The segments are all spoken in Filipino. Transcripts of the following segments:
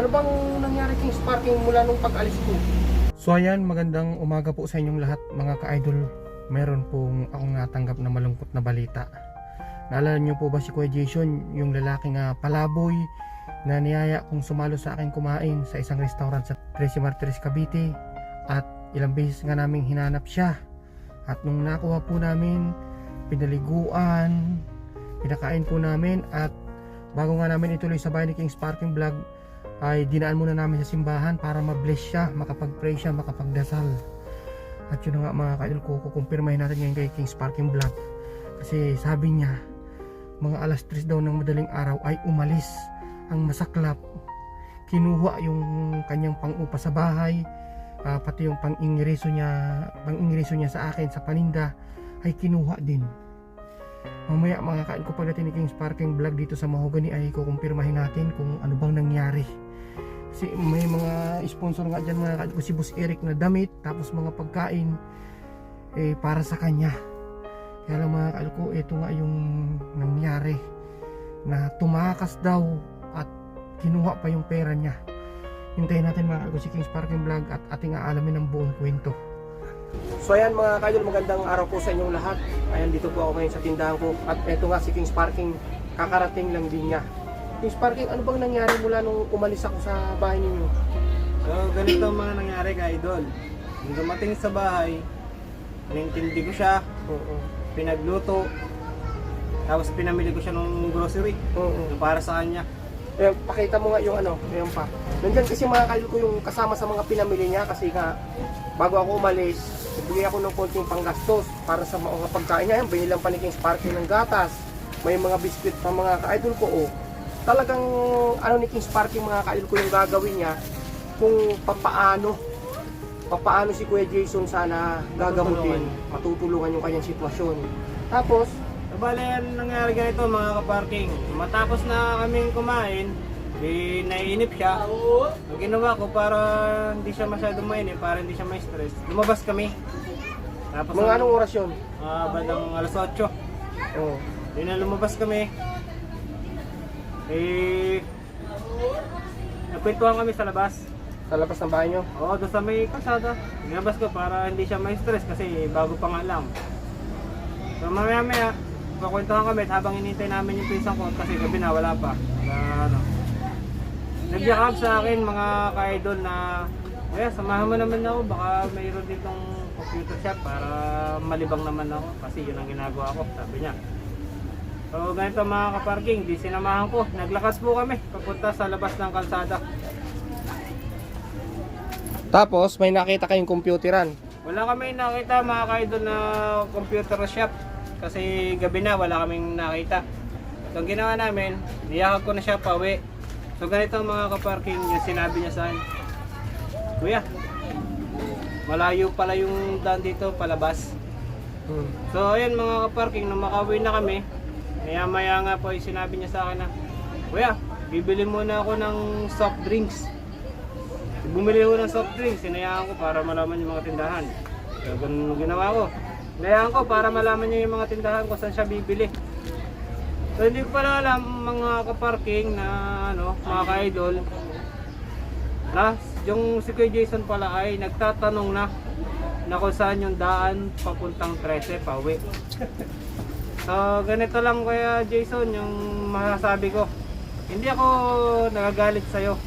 Ano bang nangyari king sparking mula nung pag-alis ko? So ayan, magandang umaga po sa inyong lahat mga ka-idol. Meron pong akong natanggap na malungkot na balita. Naalala niyo po ba si Kuya Jason, yung lalaking uh, palaboy na niyaya kong sumalo sa akin kumain sa isang restaurant sa Trece Martires Cavite at ilang beses nga naming hinanap siya. At nung nakuha po namin, pinaliguan, pinakain po namin at bago nga namin ituloy sa bahay ni King's Parking Vlog ay dinaan muna namin sa simbahan para ma-bless siya, makapag-pray siya, makapagdasal. At yun nga mga kaidol ko, kukumpirmahin natin ngayon kay King's Parking Vlog. Kasi sabi niya, mga alas 3 daw ng madaling araw ay umalis ang masaklap. Kinuha yung kanyang pang-upa sa bahay, ah, pati yung pang-ingreso niya, pang-ingreso niya sa akin sa paninda ay kinuha din. Mamaya mga kain ko pagdating ni King's Parking Vlog dito sa Mahogany ay kukumpirmahin natin kung ano bang nangyari. Kasi may mga sponsor nga dyan mga ko si Boss Eric na damit tapos mga pagkain eh para sa kanya. Kaya lang mga kain ko ito nga yung nangyari na tumakas daw at kinuha pa yung pera niya. Hintayin natin mga kain ko si King's Parking Vlog at ating aalamin ang buong kwento. So ayan mga kaidol, magandang araw po sa inyong lahat. Ayan dito po ako ngayon sa tindahan ko at eto nga si King's Parking, kakarating lang din niya. King's Parking, ano bang nangyari mula nung umalis ako sa bahay ninyo? So, ganito ang mga nangyari ka, idol. Nung dumating sa bahay, nintindi ko siya, Oo. pinagluto, tapos pinamili ko siya ng grocery Oo. na para sa kanya. Ayan, pakita mo nga yung ano, ayan pa. Nandyan kasi mga kaidol ko yung kasama sa mga pinamili niya kasi nga bago ako umalis, nagbigay ako ng konting panggastos para sa mga pagkain niya. Ayan, binilang pa ni King's Parking ng gatas. May mga biskwit pa mga ka-idol ko. Oh. Talagang ano ni King's Parking mga ka-idol ko yung gagawin niya kung papaano papaano si Kuya Jason sana gagamutin, matutulungan yung kanyang sitwasyon. Tapos, bale, yan nangyari ganito mga kaparking. Matapos na kaming kumain, di naiinip siya. Ang ginawa ko para hindi siya masyadong mainip, para hindi siya may stress, lumabas kami. Tapos mga anong oras yun? Ah, bandang alas 8. Oh. Yun na lumabas kami. Eh, nagkwentuhan kami sa labas. Sa labas ng bahay niyo? Oo, doon sa may kalsada. Nilabas ko para hindi siya may stress kasi bago pa nga lang. So mamaya maya, magkwentuhan kami at habang inintay namin yung pisang ko kasi gabi na wala pa. Na, ano. Nagyakap sa akin mga ka-idol na Kaya samahan mo naman ako, baka mayroon ditong computer shop para malibang naman ako kasi yun ang ginagawa ko, sabi niya. So ganito mga kaparking, di sinamahan ko. Naglakad po kami papunta sa labas ng kalsada. Tapos, may nakita kayong computeran. Wala kami nakita mga kaidol na computer shop kasi gabi na wala kaming nakita. So ang ginawa namin, niyakag ko na siya pauwi. So ganito mga kaparking yung sinabi niya sa akin. Kuya, malayo pala yung daan dito palabas. Hmm. So ayun mga kaparking, nung makauwi na kami, maya maya nga po yung sinabi niya sa akin na, Kuya, bibili muna ako ng soft drinks. Bumili ko ng soft drinks, sinayaan ko para malaman yung mga tindahan. So ganun ginawa ko. Sinayaan ko para malaman niya yung mga tindahan kung saan siya bibili. So hindi ko pala alam mga kaparking na ano, mga ka-idol, na yung si Kuya Jason pala ay nagtatanong na na kung saan yung daan papuntang 13 pauwi. So ganito lang Kuya Jason yung masasabi ko. Hindi ako nagagalit sa'yo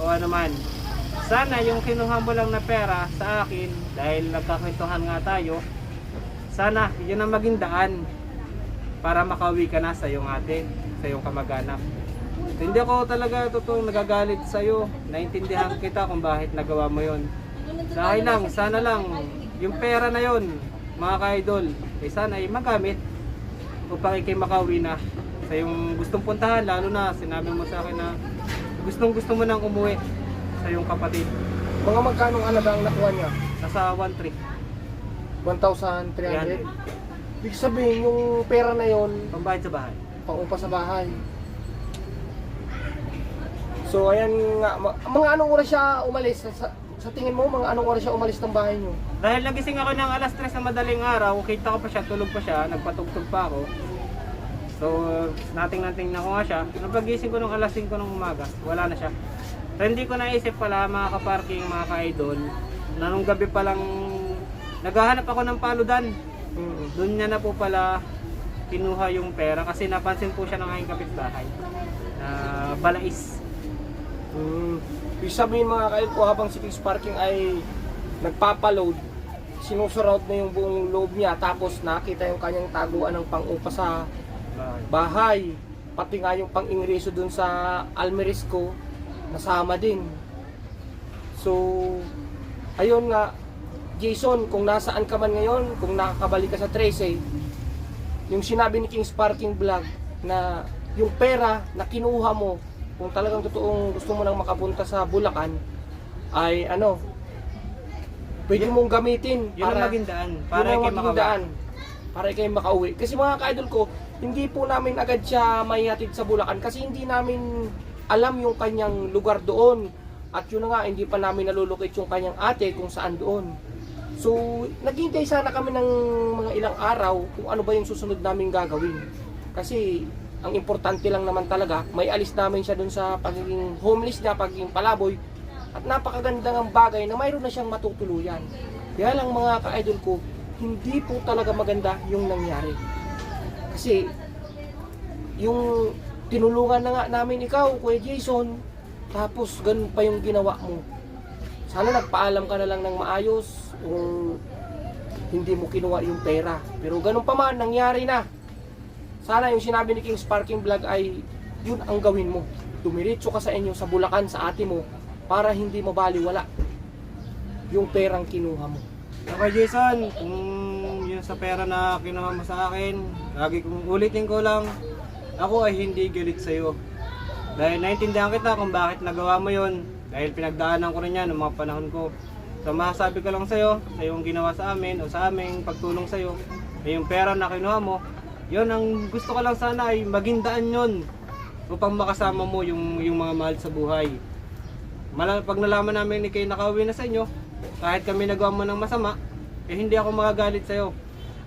o ano man. Sana yung kinuha mo lang na pera sa akin dahil nagkakwentuhan nga tayo. Sana yun ang maging daan para makauwi ka na sa iyong ate, sa iyong kamag-anak. Hindi ako talaga totoong nagagalit sa iyo. Naintindihan kita kung bakit nagawa mo yon. Akin lang, sana lang, yung pera na yon, mga ka-idol, eh sana ay magamit upang ikay makauwi na sa yung gustong puntahan, lalo na sinabi mo sa akin na gustong gusto mo nang umuwi sa yung kapatid. Mga magkano halaga ang nakuha niya? Nasa 1-3. 1,300? Ibig sabihin, yung pera na yon Pambayad sa bahay. pangupa sa bahay. So, ayan nga. Mga anong oras siya umalis? Sa, sa tingin mo, mga anong oras siya umalis ng bahay niyo? Dahil nagising ako ng alas 3 na madaling araw, kita ko pa siya, tulog pa siya, nagpatugtog pa ako. So, nating nating na ko nga siya. Nung pagising ko ng alas 5 ng umaga, wala na siya. So, hindi ko naisip pala mga kaparking, mga ka-idol, na nung gabi pa lang naghahanap ako ng paludan. Mm. Doon niya na po pala kinuha yung pera kasi napansin po siya ng aking kapitbahay na balais. Mm. Ibig sabihin mga kail ko habang si Kings Parking ay nagpapaload, sinusurround na yung buong loob niya tapos nakita yung kanyang taguan ng pang-upa sa bahay. Pati nga yung pang-ingreso dun sa Almerisco, nasama din. So, ayun nga, Jason, kung nasaan ka man ngayon, kung nakakabalik ka sa 13, yung sinabi ni Kings Parking Vlog na yung pera na kinuha mo, kung talagang totoong gusto mo nang makapunta sa Bulacan, ay ano, pwede mong gamitin Yun ang maging daan. Para para kay maging daan para kayo makauwi. Kasi mga ka-idol ko, hindi po namin agad siya maihatid sa Bulacan kasi hindi namin alam yung kanyang lugar doon. At yun nga, hindi pa namin nalulukit yung kanyang ate kung saan doon. So, naghintay sana kami ng mga ilang araw kung ano ba yung susunod namin gagawin. Kasi, ang importante lang naman talaga, may alis namin siya doon sa pagiging homeless niya, pagiging palaboy. At napakagandang ang bagay na mayroon na siyang matutuluyan. Kaya lang mga ka-idol ko, hindi po talaga maganda yung nangyari. Kasi, yung tinulungan na nga namin ikaw, Kuya Jason, tapos ganun pa yung ginawa mo. Sana nagpaalam ka na lang ng maayos kung hindi mo kinuha yung pera. Pero ganun pa man, nangyari na. Sana yung sinabi ni King's Parking Vlog ay yun ang gawin mo. Dumiritso ka sa inyo sa Bulacan sa ate mo para hindi mabaliwala yung perang kinuha mo. Okay Jason, kung yun sa pera na kinuha mo sa akin, lagi kong ulitin ko lang, ako ay hindi galit sa'yo. Dahil naintindihan kita kung bakit nagawa mo yon dahil pinagdaanan ko rin yan noong mga panahon ko. So masasabi ko lang sa'yo, sa yung ginawa sa amin o sa aming pagtulong sa'yo, ay yung pera na kinuha mo, yon ang gusto ko lang sana ay maging daan yun upang makasama mo yung, yung mga mahal sa buhay. Mala, pag nalaman namin ni kayo nakauwi na sa inyo, kahit kami nagawa mo ng masama, eh hindi ako magagalit sa'yo.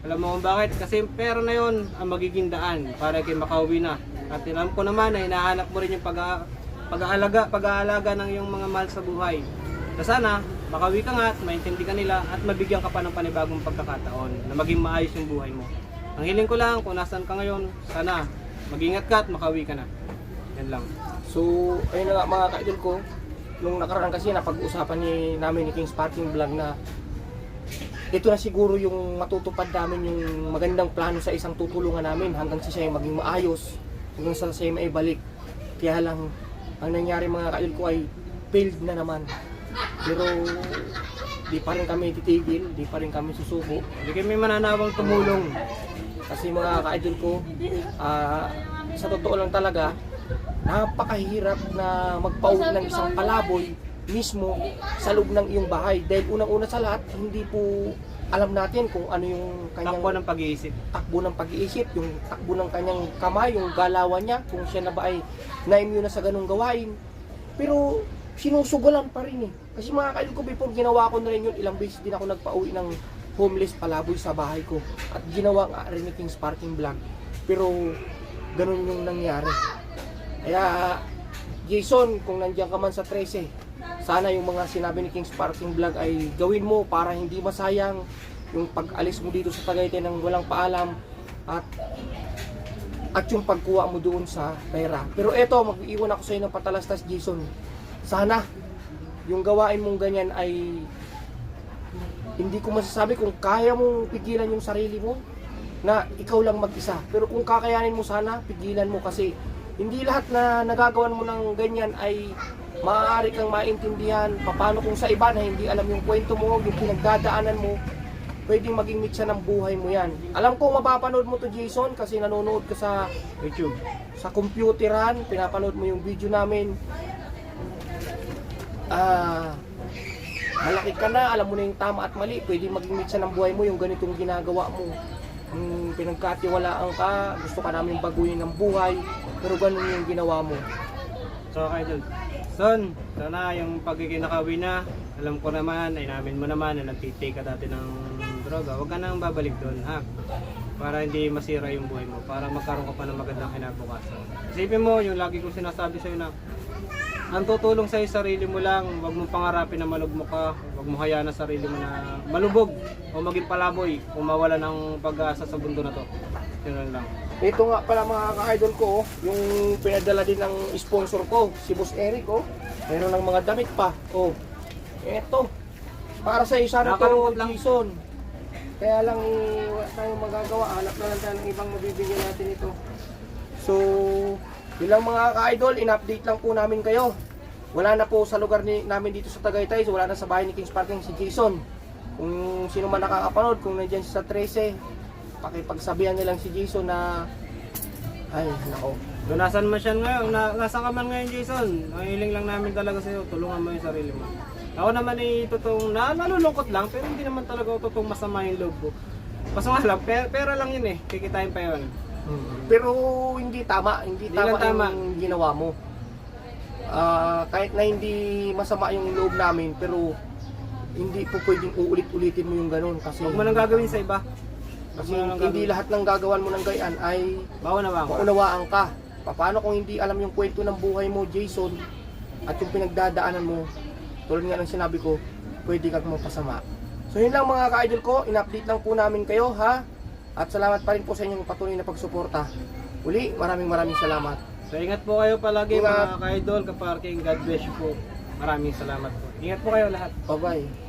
Alam mo kung bakit? Kasi pera na yon ang magiging daan para kayo makauwi na. At alam ko naman na hinahanap mo rin yung pag pag-aalaga, pag-aalaga ng iyong mga mahal sa buhay. So sana, makauwi ka nga at maintindihan ka nila at mabigyan ka pa ng panibagong pagkakataon na maging maayos yung buhay mo. Ang hiling ko lang, kung nasan ka ngayon, sana mag-ingat ka at makauwi ka na. Yan lang. So, ayun na nga mga ka-idol ko, nung nakaraan kasi napag-usapan ni namin ni King's Parking Vlog na ito na siguro yung matutupad namin yung magandang plano sa isang tutulungan namin hanggang sa siya maging maayos, hanggang sa siya ay maibalik. Kaya lang, ang nangyari mga ka-idol ko ay failed na naman. Pero di pa rin kami titigil, di pa rin kami susuko. Hindi kami mananawang tumulong. Kasi mga ka-idol ko, ah, sa totoo lang talaga, napakahirap na magpauwi ng isang palaboy mismo sa loob ng iyong bahay. Dahil unang-una sa lahat, hindi po alam natin kung ano yung kanyang Takbo ng pag-iisip. takbo ng pag-iisip, yung takbo ng kanyang kamay, yung galawan niya, kung siya na ba ay na-immune na sa ganung gawain. Pero sinusugalan pa rin eh. Kasi mga kail ko, before ginawa ko na rin yun, ilang beses din ako nagpa-uwi ng homeless palaboy sa bahay ko. At ginawa nga rin ni King's Parking Vlog. Pero ganun yung nangyari. Kaya Jason, kung nandiyan ka man sa 13, sana yung mga sinabi ni King's Parking Vlog ay gawin mo para hindi masayang yung pag-alis mo dito sa Tagaytay ng walang paalam at at yung pagkuha mo doon sa pera. Pero eto, mag-iwan ako sa iyo ng patalastas, Jason. Sana yung gawain mong ganyan ay hindi ko masasabi kung kaya mong pigilan yung sarili mo na ikaw lang mag-isa. Pero kung kakayanin mo sana, pigilan mo kasi hindi lahat na nagagawan mo ng ganyan ay maaari kang maintindihan paano kung sa iba na hindi alam yung kwento mo, yung pinagdadaanan mo, pwedeng maging mitsa ng buhay mo yan. Alam ko mapapanood mo to Jason kasi nanonood ka sa YouTube. sa computeran, pinapanood mo yung video namin. Ah, malaki ka na, alam mo na yung tama at mali, pwedeng maging mitsa ng buhay mo yung ganitong ginagawa mo. Yung pinagkatiwalaan ka, gusto ka namin baguhin ng buhay, pero ganun yung ginawa mo. So, okay, Idol. Son, sana yung pagiging nakawi na, alam ko naman, ay namin mo naman na nagtitake ka dati ng droga. Huwag ka nang babalik doon, ha? Para hindi masira yung buhay mo, para magkaroon ka pa ng magandang kinabukasan. Isipin mo, yung lagi kong sinasabi sa'yo na, ang tutulong sa sarili mo lang, wag mo pangarapin na malugmok ka, wag mo hayaan na sarili mo na malubog o maging palaboy o mawala ng pag-asa sa mundo na to. Yun lang. Ito nga pala mga ka-idol ko, oh, yung pinadala din ng sponsor ko, si Boss Eric, oh. Meron ng mga damit pa, oh. Eto. Para sa isa na to, lang. Jason. Kaya lang wala tayong magagawa. Hanap na lang tayo ng ibang mabibigyan natin ito. So, yun lang mga ka-idol, in-update lang po namin kayo. Wala na po sa lugar ni, namin dito sa Tagaytay, so wala na sa bahay ni Kings Parking si Jason. Kung sino man nakakapanood, kung nandiyan sa 13, pakipagsabihan nilang si Jason na ay, nako. Donasan mo siya ngayon, na, nasa ka man ngayon Jason, ang hiling lang namin talaga sa'yo, tulungan mo yung sarili mo. Ako naman ay totoong na, nalulungkot lang, pero hindi naman talaga totoong masama yung loob ko. Basta nga lang, pera, pera lang yun eh, kikitain pa yun. Pero hindi tama, hindi, Hindi tama, tama. yung ginawa mo. Ah, kahit na hindi masama yung loob namin, pero hindi po pwedeng uulit-ulitin mo yung ganun kasi Huwag mo nang gagawin sa iba. Kasi hindi lahat ng gagawan mo ng gayaan ay ba ako? maunawaan ka. Paano kung hindi alam yung kwento ng buhay mo, Jason, at yung pinagdadaanan mo, tulad nga ng sinabi ko, pwede kang mapasama. So yun lang mga ka-idol ko, in-update lang po namin kayo ha. At salamat pa rin po sa inyong patuloy na pagsuporta. Uli, maraming maraming salamat. So ingat po kayo palagi Ingat. mga ka-idol, ka-parking. God bless you po. Maraming salamat po. Ingat po kayo lahat. Bye-bye.